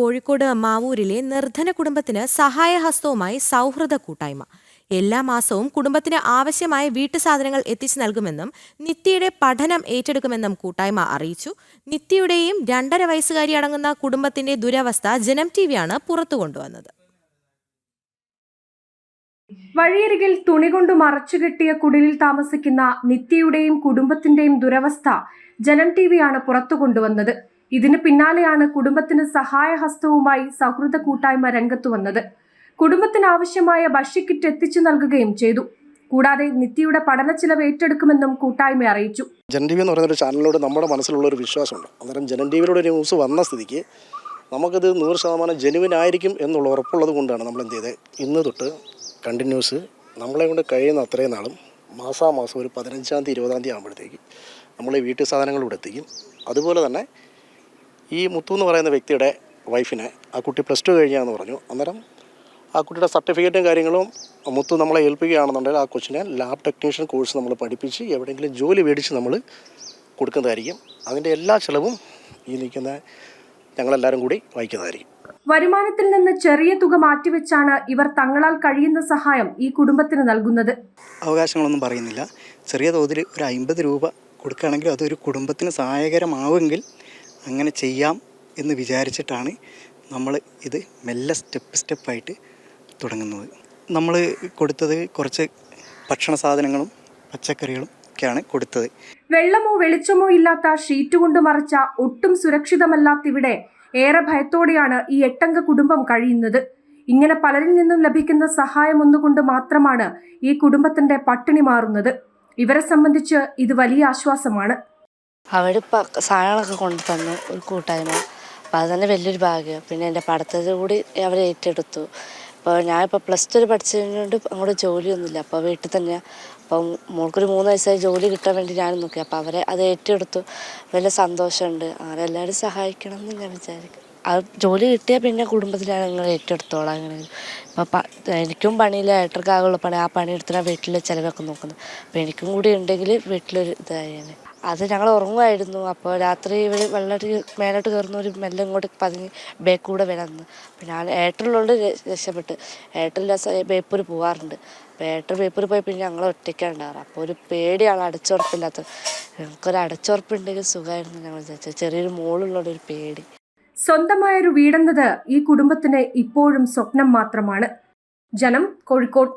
കോഴിക്കോട് മാവൂരിലെ നിർധന കുടുംബത്തിന് സഹായഹസ്തവുമായി സൗഹൃദ കൂട്ടായ്മ. എല്ലാ മാസവും കുടുംബത്തിന് ആവശ്യമായ വീട്ടുസാധനങ്ങൾ എത്തിച്ചു നൽകുമെന്നും നിത്യയുടെ പഠനം ഏറ്റെടുക്കുമെന്നും കൂട്ടായ്മ അറിയിച്ചു. നിത്യയുടെയും രണ്ടര വയസ്സുകാരി അടങ്ങുന്ന കുടുംബത്തിന്റെ ദുരവസ്ഥ ജനം ടി വിയാണ് പുറത്തു കൊണ്ടുവന്നത്. വഴിയരികിൽ തുണി കൊണ്ട് മറച്ചുകെട്ടിയ കുടിലിൽ താമസിക്കുന്ന നിത്യയുടെയും കുടുംബത്തിന്റെയും ദുരവസ്ഥ ജനം ടി വിയാണ് പുറത്തു കൊണ്ടുവന്നത്. ഇതിന് പിന്നാലെയാണ് കുടുംബത്തിന് സഹായഹസ്തവുമായി സൗഹൃദ കൂട്ടായ്മ രംഗത്തു വന്നത്. കുടുംബത്തിന് ഭക്ഷ്യക്കിറ്റ് എത്തിച്ചു നൽകുകയും ചെയ്തു. കൂടാതെ നിത്യയുടെ പഠന ചിലവ് ഏറ്റെടുക്കുമെന്നും കൂട്ടായ്മ അറിയിച്ചു. ജൻ ടി വി എന്ന് പറയുന്ന ഒരു ചാനലിനോട് നമ്മുടെ മനസ്സിലുള്ള ഒരു വിശ്വാസമുണ്ട്. അന്നേരം ജനൻ ടി വിയിലൂടെ ഒരു ന്യൂസ് വന്ന സ്ഥിതിക്ക് നമുക്കത് നൂറ് ശതമാനം ജെനുവിൻ ആയിരിക്കും എന്നുള്ള ഉറപ്പുള്ളത് കൊണ്ടാണ് നമ്മൾ എന്ത് ചെയ്തത്? ഇന്ന് തൊട്ട് കണ്ടിന്യൂസ് നമ്മളെ കൊണ്ട് കഴിയുന്ന അത്രയും നാളും മാസാമാസം ഒരു പതിനഞ്ചാം തീയതി ഇരുപതാം തീയതി ആകുമ്പോഴത്തേക്ക് നമ്മൾ വീട്ടു സാധനങ്ങൾ ഇവിടെ എത്തിക്കും. അതുപോലെ തന്നെ ഈ മുത്തു എന്ന് പറയുന്ന വ്യക്തിയുടെ വൈഫിനെ ആ കുട്ടി പ്ലസ് ടു കഴിഞ്ഞാന്ന് പറഞ്ഞു. അന്നേരം ആ കുട്ടിയുടെ സർട്ടിഫിക്കറ്റും കാര്യങ്ങളും മുത്തു നമ്മളെ ഏൽപ്പിക്കുകയാണെന്നുണ്ടെങ്കിൽ ആ കൊച്ചിനെ ലാബ് ടെക്നീഷ്യൻ കോഴ്സ് നമ്മൾ പഠിപ്പിച്ച് എവിടെയെങ്കിലും ജോലി മേടിച്ച് നമ്മൾ കൊടുക്കുന്നതായിരിക്കും. അതിന്റെ എല്ലാ ചിലവും ഈ നിൽക്കുന്ന ഞങ്ങളെല്ലാവരും കൂടി വഹിക്കുന്നതായിരിക്കും. വരുമാനത്തിൽ നിന്ന് ചെറിയ തുക മാറ്റിവെച്ചാണ് ഇവർ തങ്ങളാൽ കഴിയുന്ന സഹായം ഈ കുടുംബത്തിന് നൽകുന്നത്. അവകാശങ്ങളൊന്നും പറയുന്നില്ല. ചെറിയ തോതിൽ ഒരു അമ്പത് രൂപ കൊടുക്കുകയാണെങ്കിൽ അതൊരു കുടുംബത്തിന് സഹായകരമാവുമെങ്കിൽ അങ്ങനെ ചെയ്യാം എന്ന് വിചാരിച്ചിട്ടാണ് നമ്മൾ ഇത് മെല്ലെ സ്റ്റെപ്പ് സ്റ്റെപ്പായിട്ട് തുടങ്ങുന്നത്. നമ്മൾ കൊടുത്തത് കുറച്ച് ഭക്ഷണ സാധനങ്ങളും പച്ചക്കറികളും ഒക്കെയാണ് കൊടുത്തത്. വെള്ളമോ വെളിച്ചമോ ഇല്ലാത്ത ഷീറ്റ് കൊണ്ട് മറച്ച ഒട്ടും സുരക്ഷിതമല്ലാത്തിവിടെ ഏറെ ഭയത്തോടെയാണ് ഈ എട്ടംഗ കുടുംബം കഴിയുന്നത്. ഇങ്ങനെ പലരിൽ നിന്നും ലഭിക്കുന്ന സഹായം ഒന്നുകൊണ്ട് മാത്രമാണ് ഈ കുടുംബത്തിന്റെ പട്ടിണി മാറുന്നത്. ഇവരെ സംബന്ധിച്ച് ഇത് വലിയ ആശ്വാസമാണ്. അവരിപ്പോൾ സാധനങ്ങളൊക്കെ കൊണ്ടു തന്നു ഒരു കൂട്ടായ്മ. അപ്പം അത് തന്നെ വലിയൊരു ഭാഗ്യം. പിന്നെ എന്റെ പഠിത്തത്തിൽ കൂടി അവർ ഏറ്റെടുത്തു. അപ്പോൾ ഞാനിപ്പോൾ പ്ലസ് ടു പഠിച്ചതുകൊണ്ട് അങ്ങോട്ട് ജോലിയൊന്നുമില്ല അപ്പോൾ വീട്ടിൽ തന്നെയാണ് അപ്പം മോൾക്കൊരു മൂന്ന് വയസ്സായി ജോലി കിട്ടാൻ വേണ്ടി ഞാൻ നോക്കി. അപ്പോൾ അവരെ അത് ഏറ്റെടുത്തു. വലിയ സന്തോഷമുണ്ട് അങ്ങനെ എല്ലാവരും സഹായിക്കണം എന്ന് ഞാൻ വിചാരിക്കും. അത് ജോലി കിട്ടിയാൽ പിന്നെ കുടുംബത്തിലാണ് നിങ്ങൾ ഏറ്റെടുത്തോളാം അങ്ങനെ. ഇപ്പോൾ എനിക്കും പണിയില്ല. ഏട്ടർക്കാകുള്ള പണി. ആ പണി എടുത്തിട്ടാണ് വീട്ടിലെ ചിലവൊക്കെ നോക്കുന്നത്. അപ്പോൾ എനിക്കും കൂടി ഉണ്ടെങ്കിൽ വീട്ടിലൊരു ഇതായേനെ. അത് ഞങ്ങൾ ഉറങ്ങുമായിരുന്നു അപ്പോൾ രാത്രി ഇവർ വെള്ളത്തിൽ മേലോട്ട് കയറുന്നവർ മെല്ലെ ഇങ്ങോട്ട് പതിഞ്ഞ് ബേക്കൂടെ വരാമെന്ന് അപ്പോൾ ഞാൻ ഏട്ടറിലുള്ളത് രക്ഷപ്പെട്ട്. ഏട്ടറില്ല ബേപ്പൂർ പോകാറുണ്ട് അപ്പോൾ ഏട്ടർ ബേപ്പൂർ പോയി പിന്നെ ഞങ്ങൾ ഒറ്റയ്ക്കാണ് ഉണ്ടാകാറ് അപ്പോൾ ഒരു പേടിയാണ് അടച്ചുറപ്പില്ലാത്തത് ഞങ്ങൾക്കൊരു അടച്ചുറപ്പുണ്ടെങ്കിൽ സുഖമായിരുന്നു ഞങ്ങൾ വിചാരിച്ചത്. ചെറിയൊരു മോളുള്ളൊരു ഒരു പേടി. സ്വന്തമായൊരു വീടെന്നത് ഈ കുടുംബത്തിന് ഇപ്പോഴും സ്വപ്നം മാത്രമാണ്. ജനം കോഴിക്കോട്